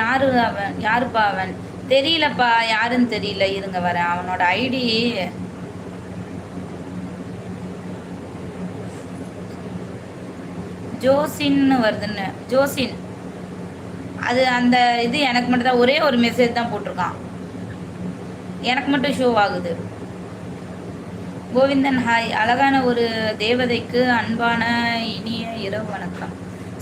யாரு அவன்? யாருப்பா அவன்? தெரியலப்பா. யாருன்னு தெரியல. இருங்க வரேன். அவனோட ஐடி ஜோசின்னு வருதுன்னு. ஜோசின். அது அந்த இது எனக்கு மட்டும் தான். ஒரே ஒரு மெசேஜ் தான் போட்டிருக்கான். எனக்கு மட்டும் ஷோ ஆகுது. கோவிந்தன் ஹாய் அழகான ஒரு தேவதைக்கு அன்பான இனிய இரவு வணக்கம்.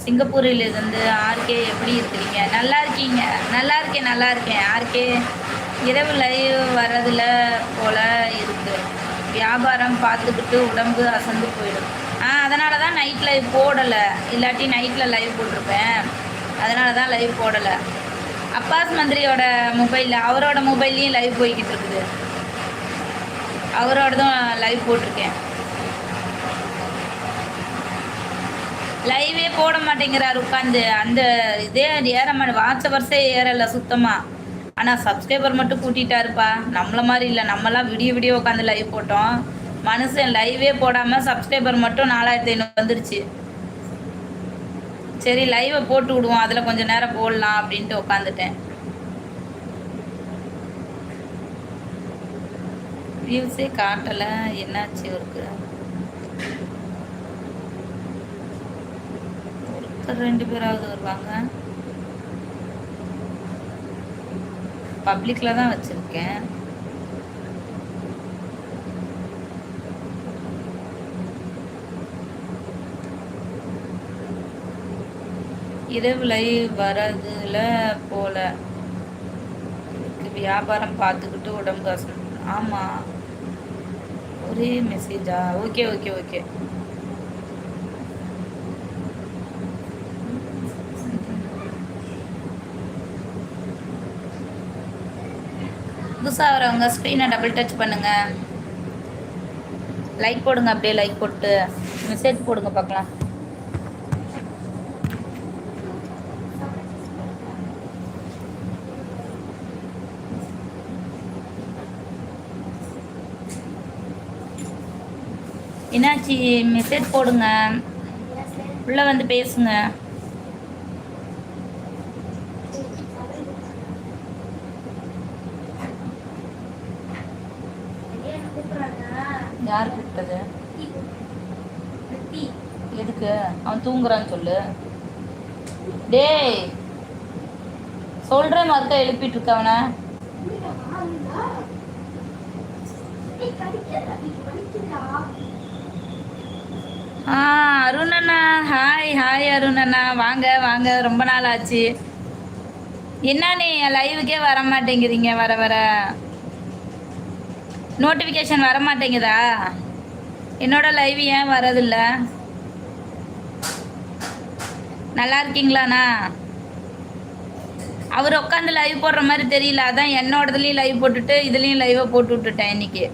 சிங்கப்பூரில் இருந்து ஆர்கே எப்படி இருக்கிறீங்க? நல்லா இருக்கீங்க. நல்லா இருக்கேன் நல்லா இருக்கேன். ஆர்கே இரவு லைவ் வர்றதுல போல இருக்கு. வியாபாரம் பார்த்துக்கிட்டு உடம்பு அசந்து போயிடும். ஆ அதனால தான் நைட் லைவ் போடலை. இல்லாட்டி நைட்டில் லைவ் போட்டிருப்பேன். அதனால தான் லைவ் போடலை. அப்பாஸ் மந்திரியோட மொபைலில் அவரோட மொபைல்லையும் லைவ் போய்கிட்டு இருக்குது. அவரோடதும் லைவ் போட்டிருக்கேன். லைவே போட மாட்டேங்கிறார் உட்காந்து அந்த இதே ஏற மாட்டேன் வருஷம் ஏறலை சுத்தமாக ஆனால் சப்ஸ்கிரைபர் மட்டும் கூட்டிட்டாருப்பா. நம்மள மாதிரி இல்லை. நம்மலாம் விடிய விடிய உட்காந்து லைவ் போட்டோம். மனுஷன் லைவே போடாமல் சப்ஸ்கிரைபர் மட்டும் நாலாயிரத்தி ஐநூறு வந்துருச்சு. சரி லைவை போட்டு விடுவோம். அதில் கொஞ்சம் நேரம் போடலாம் அப்படின்ட்டு உட்காந்துட்டேன் வியூஸே காட்டலை. என்னாச்சு இவருக்கு? ரெண்டு பேராவது வருவாங்க. பப்ளிக்கில் தான் வச்சுருக்கேன். இரவு லைவ் வரதுல போல வியாபாரம் பார்த்துக்கிட்டு உடம்பு அசம் ஆமாம் ஒரே மெசேஜா ஓகே ஓகே ஓகே புதுசாக வரவங்க ஸ்க்ரீனை டபுள் டச் பண்ணுங்க. லைக் போடுங்க அப்படியே லைக் போட்டு. மெசேஜ் போடுங்க பார்க்கலாம். என்னாச்சு? மெசேஜ் போடுங்க. உள்ளே வந்து பேசுங்க. யார் கூப்பிட்டது எதுக்கு? அவன் தூங்குறான்னு சொல்லு. டேய் சொல்றேன் மறுக்கா எழுப்பிட்டு இருக்க அவனை. ஆ அருண் அண்ணா ஹாய் ஹாய் அருண் அண்ணா வாங்க வாங்க. ரொம்ப நாள் ஆச்சு என்ன நீ லைவுக்கே வர மாட்டேங்கிறீங்க வர வர? நோட்டிஃபிகேஷன் வர மாட்டேங்குதா என்னோட லைவ் ஏன் வரதில்ல நல்லா இருக்கீங்களாண்ணா? அவர் உட்காந்து லைவ் போடுற மாதிரி தெரியல. அதான் என்னோடதுலேயும் லைவ் போட்டுட்டு இதுலேயும் லைவை போட்டு விட்டுட்டேன் இன்னைக்கு.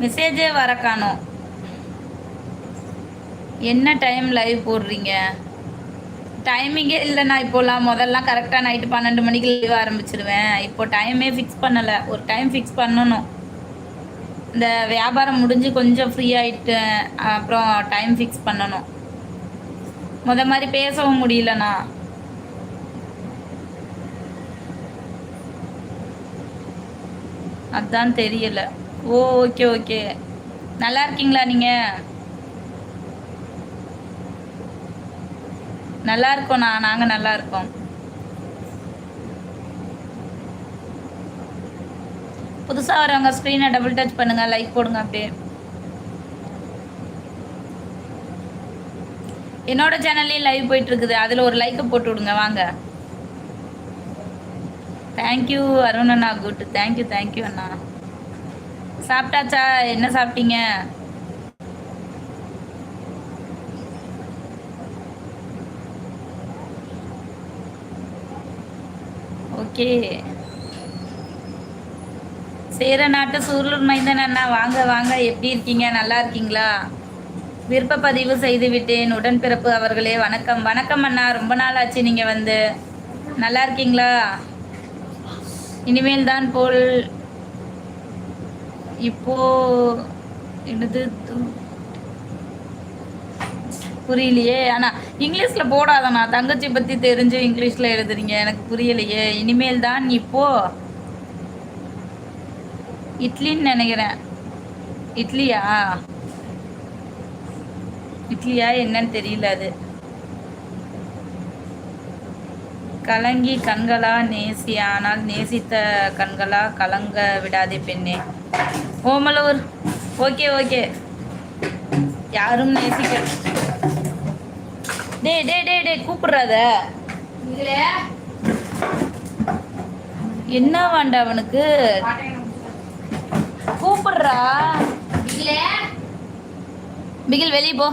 மெசேஜே வர காணும். என்ன டைம் லைவ் போடுறீங்க? டைமிங்கே இல்லைண்ணா. இப்போலாம் முதல்லாம் கரெக்டாக நைட்டு பன்னெண்டு மணிக்கு லீவ் ஆரம்பிச்சிடுவேன் இப்போ டைமே ஃபிக்ஸ் பண்ணலை. ஒரு டைம் ஃபிக்ஸ் பண்ணணும். இந்த வியாபாரம் முடிஞ்சு கொஞ்சம் ஃப்ரீ ஆகிட்டு அப்புறம் டைம் ஃபிக்ஸ் பண்ணணும். முத மாதிரி பேசவும் முடியலண்ணா. அதான் தெரியல. ஓ ஓகே ஓகே நல்லா இருக்கீங்களா நீங்கள் நல்லா இருக்கோண்ணா நாங்கள் நல்லா இருக்கோம் புதுசாக வரவங்க ஸ்க்ரீனை டபுள் டச் பண்ணுங்க லைக் போடுங்க அப்படியே. என்னோட சேனல்லையும் லைவ் போயிட்டு இருக்குது அதில் ஒரு லைக்கை போட்டு விடுங்க வாங்க. Thank you Arun Anna good thank you thank you அண்ணா. சாப்பிட்டாச்சா? என்ன சாப்பிட்டீங்க? ஓகே. சேர நாட்டு சூரலூர் மைந்தன் அண்ணா வாங்க வாங்க. எப்படி இருக்கீங்க? நல்லா இருக்கீங்களா? விருப்ப பதிவு செய்து விட்டேன் உடன்பிறப்பு அவர்களே வணக்கம். வணக்கம் அண்ணா. ரொம்ப நாள் ஆச்சு நீங்கள் வந்து. நல்லா இருக்கீங்களா? இனிமேல் தான் போல். இப்போ என்னது? புரியலையே. ஆனால் இங்கிலீஷில் போடாதண்ணா தங்கச்சி பற்றி தெரிஞ்சு இங்கிலீஷில் எழுதுறீங்க. எனக்கு புரியலையே. இனிமேல் தான் இப்போ இட்லின்னு நினைக்கிறேன். இட்லியா? இட்லியா என்னன்னு தெரியல அது. கலங்கி கண்களா நேசி. ஆனால் நேசித்த கண்களா கலங்க விடாதே பெண்ணே. ஓமலூர். Okay okay. யாரும் நேசிக்க டே டே டே டே கூப்பிடுறாத. என்ன வேண்டா அவனுக்கு? கூப்பிடுறா. பிகில்? வெளியே போ.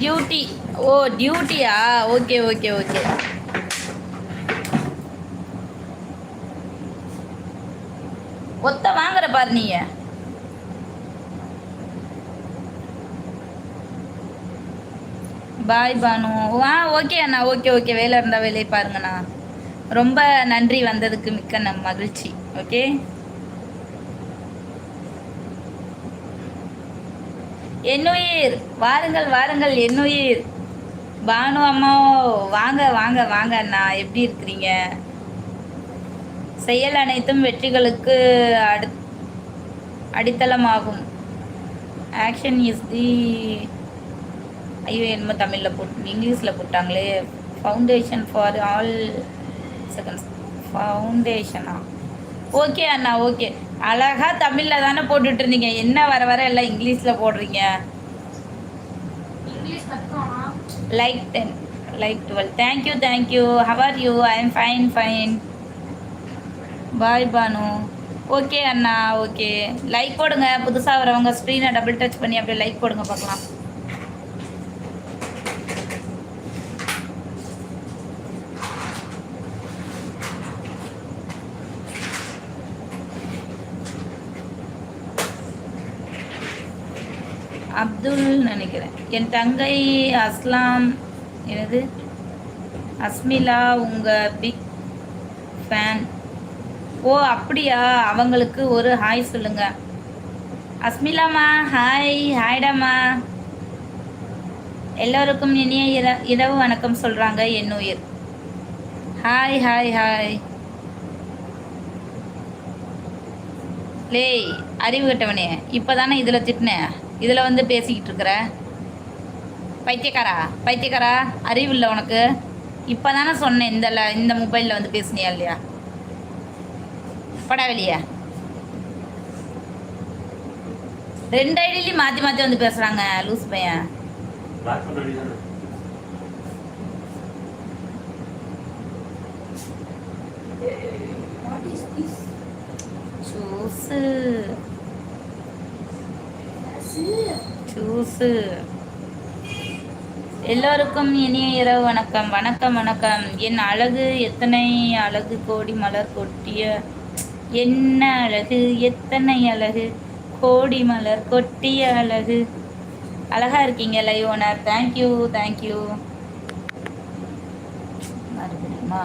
டியூட்டி. ஓ டியூட்டியா? Okay okay okay. ஒத்த வாங்குற பாரு நீங்க பாய் பானு ஆ ஓகே அண்ணா. ஓகே ஓகே வேலை இருந்தால் வேலையை பாருங்கண்ணா. ரொம்ப நன்றி வந்ததுக்கு மிக்க நம் மகிழ்ச்சி. ஓகே என்னுயிர் வாருங்கள் வாருங்கள். என்னுயிர் பானு அம்மா வாங்க வாங்க வாங்க அண்ணா. எப்படி இருக்கிறீங்க? செயல் அனைத்தும் வெற்றிகளுக்கு அடு அடித்தளமாகும். ஆக்ஷன் இஸ் தி ஐயோ என்னமோ தமிழில் போட்டு இங்கிலீஷில் போட்டாங்களே. ஃபவுண்டேஷன் ஃபார் ஆல் செகண்ட்ஸ் ஃபவுண்டேஷனா ஓகே அண்ணா ஓகே அழகா தமிழில் தானே போட்டுட்டு இருந்தீங்க என்ன வர வர எல்லாம் இங்கிலீஷில் போடுறீங்க? Like ten like twelve thank you thank you how are you I am fine fine bye Banu okay Anna okay like போடுங்க. புதுசாக வரவங்க ஸ்க்ரீனை டபுள் டச் பண்ணி அப்படியே லைக் போடுங்க பார்க்கலாம். அப்துல் நினைக்கிறேன். என் தங்கை அஸ்லாம் எனது அஸ்மிலா உங்கள் பிக் ஃபேன் ஓ அப்படியா? அவங்களுக்கு ஒரு ஹாய் சொல்லுங்க. அஸ்மிலாமா ஹாய் ஹாய்டாமா எல்லோருக்கும் இனிய இர இரவு வணக்கம் சொல்கிறாங்க என் உயிர். ஹாய் ஹாய் ஹாய் லேய் அறிவு கட்டவனே இப்போ தானே இதில் திட்டினேன் இதில் வந்து பேசிக்கிட்டு இருக்கிற பைத்தியக்காரா? பைத்தியக்காரா? அறிவு இல்லை உனக்கு? இப்போ தானே சொன்னேன் இந்த இந்த மொபைலில் வந்து பேசுனியா இல்லையா? படா ரெண்டு ஐடியிலையும் மாற்றி மாற்றி வந்து பேசுகிறாங்க லூஸ் பையன். ஜூஸு ஜூஸு எல்லோருக்கும் இனிய இரவு வணக்கம். வணக்கம் வணக்கம். என் அழகு எத்தனை அழகு? கோடி மலர் கொட்டிய என்ன அழகு? எத்தனை அழகு? கோடி மலர் கொட்டிய அழகு. அழகா இருக்கீங்க லைவ் ஓனர் தேங்க்யூ தேங்க்யூ மறுபடியுமா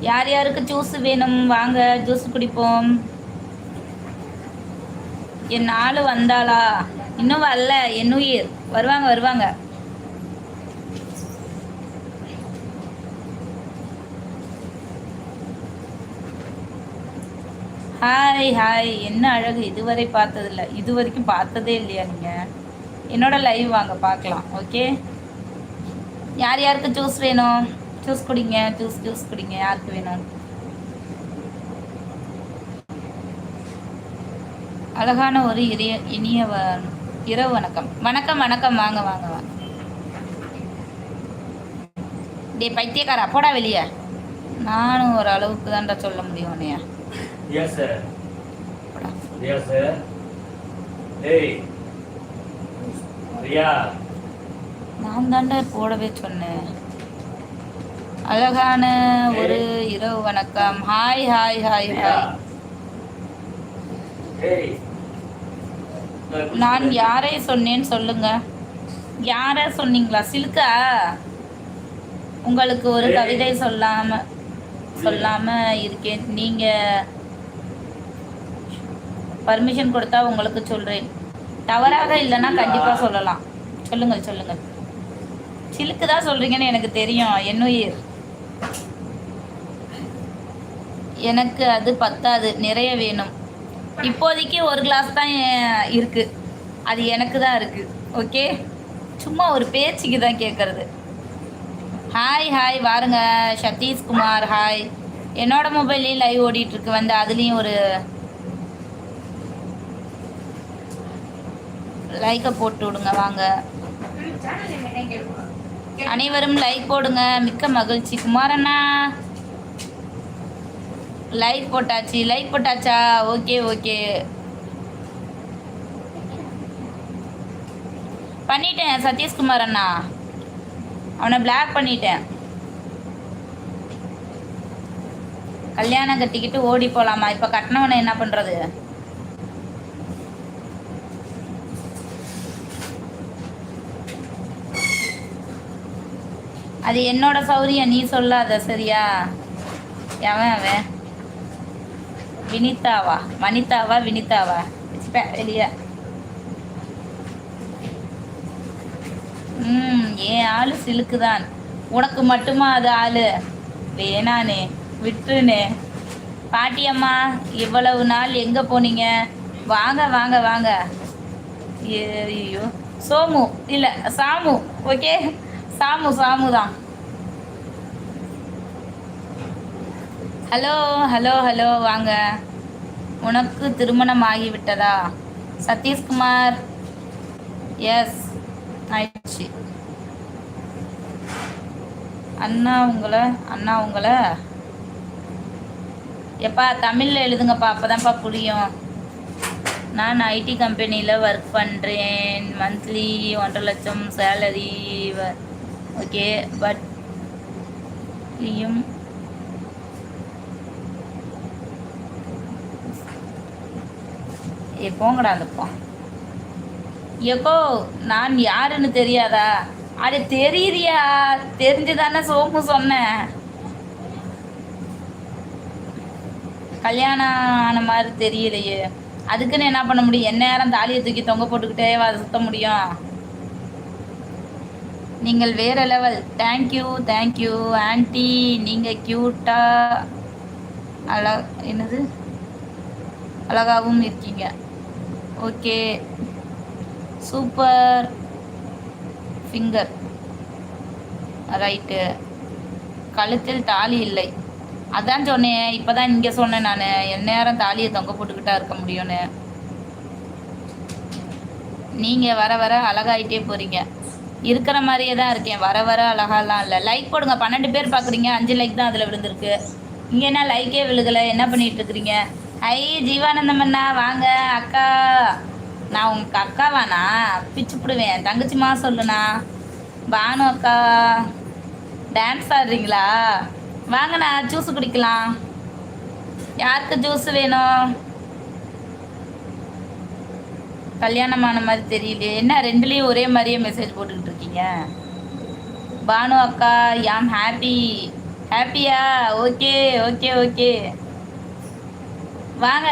யார் யாருக்கு ஜூஸ் வேணும்? வாங்க ஜூஸ் குடிப்போம். என் ஆளு வந்தாளா? இன்னும் வரல என் உயிர். வருவாங்க வருவாங்க. ஹாய் ஹாய் என்ன அழகு? இதுவரை பார்த்ததில்ல. இது வரைக்கும் பார்த்ததே இல்லையா நீங்கள் என்னோட லைவ் வாங்க பார்க்கலாம். ஓகே யார் யாருக்கு ஜூஸ் வேணும்? ஜூஸ் குடிங்க. ஜூஸ் ஜூஸ் குடிங்க. யாருக்கு வேணும்? அழகான ஒரு இரிய இனிய இரவு வணக்கம். வணக்கம் வணக்கம். வாங்க வாங்க வாங்க. டேய் பைத்தியக்காரா போடா வெளியே. நானும் ஒரு அளவுக்கு தான்டா சொல்ல முடியும் உன்னைய. நான் தாண்டா போடவே சொன்னேன். அழகான ஒரு இரவு வணக்கம். Hi hi hi. ஹாய். நான் யாரை சொன்னேன்னு சொல்லுங்க. யாரை சொன்னீங்களா? சிலுக்கா? உங்களுக்கு ஒரு. கவிதை சொல்லாம சொல்லாம இருக்கேன். நீங்க பர்மிஷன் கொடுத்தா உங்களுக்கு சொல்றேன். தவறாக இல்லைன்னா கண்டிப்பாக சொல்லலாம். சொல்லுங்கள் சொல்லுங்கள் சிலுக்கு தான் சொல்கிறீங்கன்னு எனக்கு தெரியும். என்னுயிர் எனக்கு அது பத்தாது. நிறைய வேணும். இப்போதைக்கு ஒரு கிளாஸ் தான் இருக்குது இருக்கு. அது எனக்கு தான் இருக்கு. ஓகே சும்மா ஒரு பேச்சுக்கு தான் கேட்கறது ஹாய் ஹாய் வாருங்க. சதீஷ்குமார் ஹாய் என்னோட மொபைல்லையும் லைவ் ஓடிட்டுருக்கு வந்து அதுலேயும் ஒரு லைக்கை போட்டு விடுங்க. வாங்க. அனைவரும் லைக் போடுங்க. மிக்க மகிழ்ச்சி. குமாரண்ணா லைக் போட்டாச்சு லைக் போட்டாச்சா? ஓகே ஓகே பண்ணிட்டேன் சதீஷ்குமார் அண்ணா. அவனை பிளாக் பண்ணிட்டேன். கல்யாணம் கட்டிக்கிட்டு ஓடி போகலாமா இப்போ கட்டினவனை என்ன பண்ணுறது அது என்னோட சௌரியம் நீ சொல்லாத சரியா? எவன் அவன்? வினிதாவா வனிதாவா வினிதாவா வச்சுப்பேன் வெளியே ம் ஏன் ஆளு சிலுக்குதான். உனக்கு மட்டுமா அது ஆளு? வேணானே விட்டுருனே. பாட்டியம்மா இவ்வளவு நாள் எங்க போனீங்க? வாங்க வாங்க வாங்க. ஐயோ சோமு இல்ல சாமு ஓகே? சாமு சாமு தான் ஹலோ ஹலோ ஹலோ வாங்க. உனக்கு திருமணம் ஆகிவிட்டதா? சதீஷ்குமார். எஸ் ஆயிடுச்சு. அண்ணா உங்களை அண்ணா உங்களை? எப்பா தமிழில் எழுதுங்கப்பா அப்போதான்ப்பா புரியும். நான் ஐடி கம்பெனியில் ஒர்க் பண்ணுறேன் மந்த்லி ஒன்றரை லட்சம் சேலரி ஓகே பட் ஏ போங்கடா அந்த போ எப்போ நான் யாருன்னு தெரியாதா? அது தெரியுதியா. தெரிஞ்சுதானே சோமு சொன்னேன். கல்யாணம் ஆன மாதிரி தெரியலையே. அதுக்குன்னு என்ன பண்ண முடியும்? என்ன நேரம் தாலியை தூக்கி தொங்க போட்டுக்கிட்டே அதை சுத்த முடியும். நீங்கள் வேற லெவல். தேங்க்யூ தேங்க்யூ ஆன்டி நீங்கள் க்யூட்டா அழ என்னது? அழகாகவும் இருக்கீங்க. ஓகே. சூப்பர். ஃபிங்கர் ரைட்டு கழுத்தில் தாலி இல்லை. அதான் சொன்னேன். இப்போ தான் இங்கே சொன்னேன் நான். என் நேரம் தாலியை தொங்க போட்டுக்கிட்டா இருக்க முடியும்னு. நீங்கள் வர வர அழகாயிட்டே போகிறீங்க இருக்கிற மாதிரியே தான் இருக்கேன். வர வர அழகாலாம் இல்லை. லைக் போடுங்க. பன்னெண்டு பேர் பார்க்குறீங்க அஞ்சு லைக் தான் அதில் விழுந்திருக்கு. இங்கே என்ன லைக்கே விழுகலை? என்ன பண்ணிட்டு இருக்கிறீங்க? ஐ ஜீவானந்தம் அண்ணா வாங்க அக்கா. நான் உங்க அக்காவாண்ணா. பிச்சு பிடுவேன். தங்கச்சிமா சொல்லுண்ணா. பானு அக்கா. டான்ஸ் ஆடுறீங்களா? வாங்கண்ணா ஜூஸ் குடிக்கலாம். யாருக்கு ஜூஸ் வேணும்? கல்யாணமான மாதிரி தெரியலையே. என்ன ரெண்டுலேயும் ஒரே மாதிரியே மெசேஜ் போட்டுக்கிட்டு இருக்கீங்க? பானு அக்கா யாம் ஹாப்பி. ஹாப்பியா? Okay okay okay. வாங்க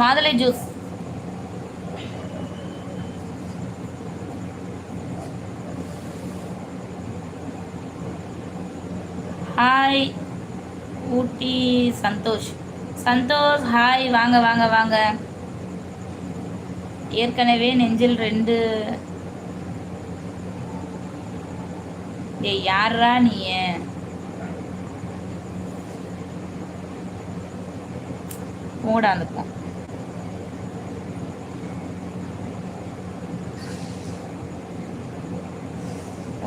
மாதுளை juice hi Ooty Santhosh. Santhosh hi வாங்க வாங்க வாங்க. ஏற்கனவே நெஞ்சில் ரெண்டு. ஏய் யாரா நீ? மூட அனுப்போம்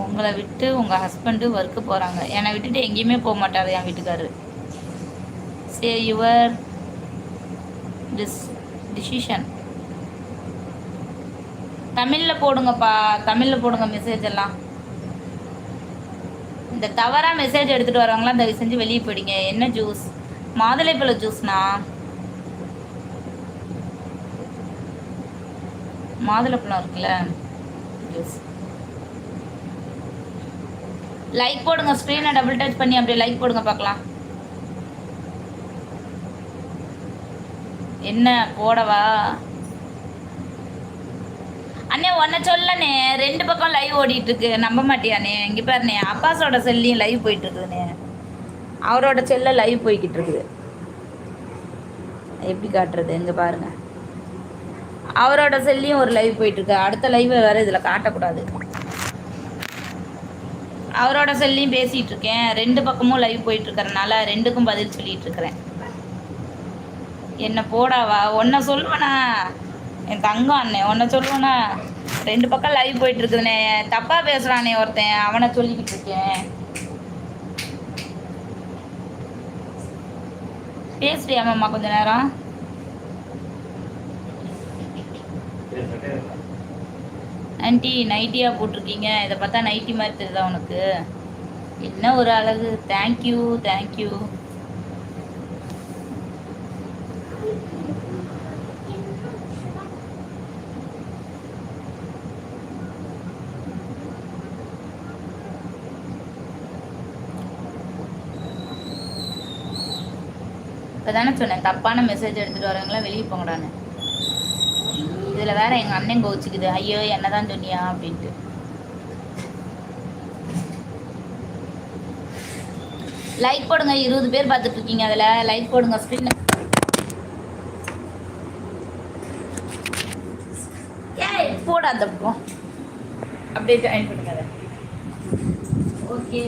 உங்களை விட்டு உங்கள் ஹஸ்பண்டு ஒர்க்கு போகிறாங்க என்னை விட்டுட்டு எங்கேயுமே போக மாட்டார் என் வீட்டுக்காரு. சே யுவர் டிஸ் டிசிஷன் தமிழில் போடுங்கப்பா தமிழில் போடுங்க மெசேஜ் எல்லாம். இந்த தவறாக மெசேஜ் எடுத்துகிட்டு வரவங்களாம் தயவு செஞ்சு வெளியே போயிடுங்க. என்ன ஜூஸ் மாதுளைப்பழ ஜூஸ்ண்ணா மாதுளைப்பழம் இருக்குல்ல? லைக் போடுங்க ஸ்க்ரீனை டபுள் டச் பண்ணி அப்படியே லைக் போடுங்க பார்க்கலாம். என்ன போடவா? அண்ணே உன்னை சொல்லனே ரெண்டு பக்கம் லைவ் ஓடிட்டு இருக்கு நம்ப மாட்டியானே இங்க பாருண்ணே அப்பாஸோட செல்லையும் லைவ் போயிட்டு இருக்குதுண்ணே அவரோட செல்ல லைவ் போய்கிட்டு இருக்குது எப்படி காட்டுறது? இங்க பாருங்க. அவரோட செல்லையும் ஒரு லைவ் போயிட்டுருக்கு. அடுத்த லைவ் வேறு இதில் காட்டக்கூடாது. அவரோட செல்லையும் பேசிகிட்டு இருக்கேன் ரெண்டு பக்கமும் லைவ் போயிட்டு ரெண்டுக்கும் பதில் சொல்லிட்டு இருக்கிறேன் என்ன போடாவா? உன்னை சொல்லுவேனா? என் தங்கம் அண்ணன் உன்னை சொல்லுவேனா? ரெண்டு பக்கம் லைவ் போயிட்டு இருக்குதுண்ணே தப்பா பேசுறானே ஒருத்தன். அவனை சொல்லிக்கிட்டு இருக்கேன் பேசுறியாமாம்மா கொஞ்ச நேரம் சரி, சட்டை இருக்கா? ஆண்டி நைட்டியாக போட்டிருக்கீங்க. இதை பார்த்தா நைட்டி மாதிரி தெரியுதா உனக்கு? என்ன ஒரு அழகு. தேங்க்யூ தேங்க்யூ இப்போ தானே சொன்னேன் தப்பான மெசேஜ் எடுத்துகிட்டு வரவங்களாம் வெளியே போங்கடான்னு. இதில் வேற எங்கள் அண்ணன் கோச்சிக்குது. ஐயோ என்னதான் சொன்னியா அப்படின்ட்டு. லைக் போடுங்க. இருபது பேர் பார்த்துட்டு இருக்கீங்க அதில். லைக் போடுங்க ஸ்க்ரீன் ஏய் போடா அந்த பக்கம். அப்படியே ஜாயின் பண்ணுங்க அதை. ஓகே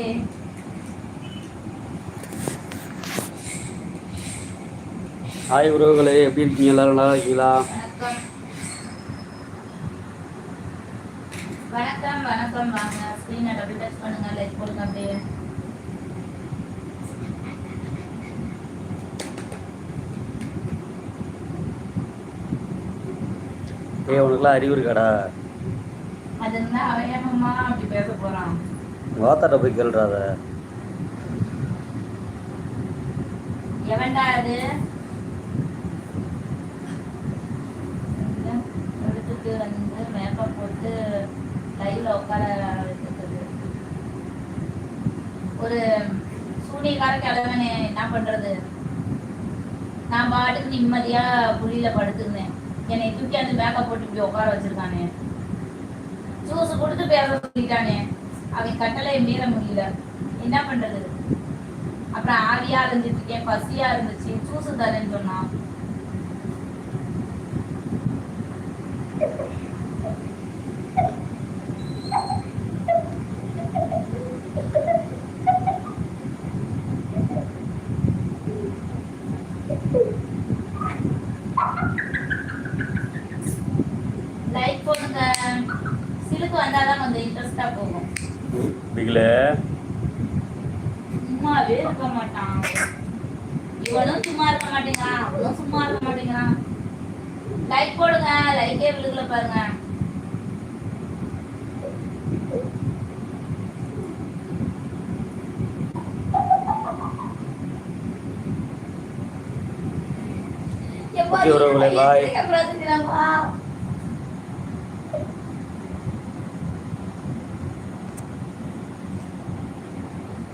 ஹாய் உறவுகளே எப்படி இருக்கீங்க? எல்லாரும் நல்லா இருக்கீங்களா வணக்கம் வணக்கம் வணக்கம் வாங்க ஸ்க்ரீனை டபுள் டச் பண்ணுங்க லைக் போடுங்க அப்படியே ஏய் உனக்குலாம் அறிவு இருக்காடா அது என்ன அவயமா அப்படி பேச போறான் வாத்தாட்ட போய் கேள்றாத எவன்டா அது எடுத்துட்டு வந்து மேக்கப் போட்டு லைவ்ல உட்கார ஒரு சூனியக்கார கிழவனே என்ன பண்றது? நான் பாட்டுக்கு நிம்மதியா புள்ளியில படுத்துருந்தேன். என்னை தூக்கி அந்த மேக்கப் போட்டு இப்படி உட்கார வச்சிருக்கானே. ஜூஸ் கொடுத்து பேச சொல்லிட்டானே அவன் கட்டளை மீற முடியல. என்ன பண்றது? அப்புறம் ஆவியா இருந்துட்டு இருக்கேன் பசியா இருந்துச்சு. ஜூஸ் தரேன்னு சொன்னான் லைக் போடுங்க சிலுக்கு வந்தாதான் கொஞ்சம் இன்ட்ரெஸ்டா போகும். பிகிலே. சும்மாவே இருக்க மாட்டான். இவனும் சும்மா இருக்க மாட்டேங்கிறான் அவனும் சும்மா இருக்க மாட்டேங்கிறான் லைக் போடுங்க லைக்கே விழுகல பாருங்க. Okay, உறவுகளே. கேட்கக்கூடாதுங்கிறாங்களா?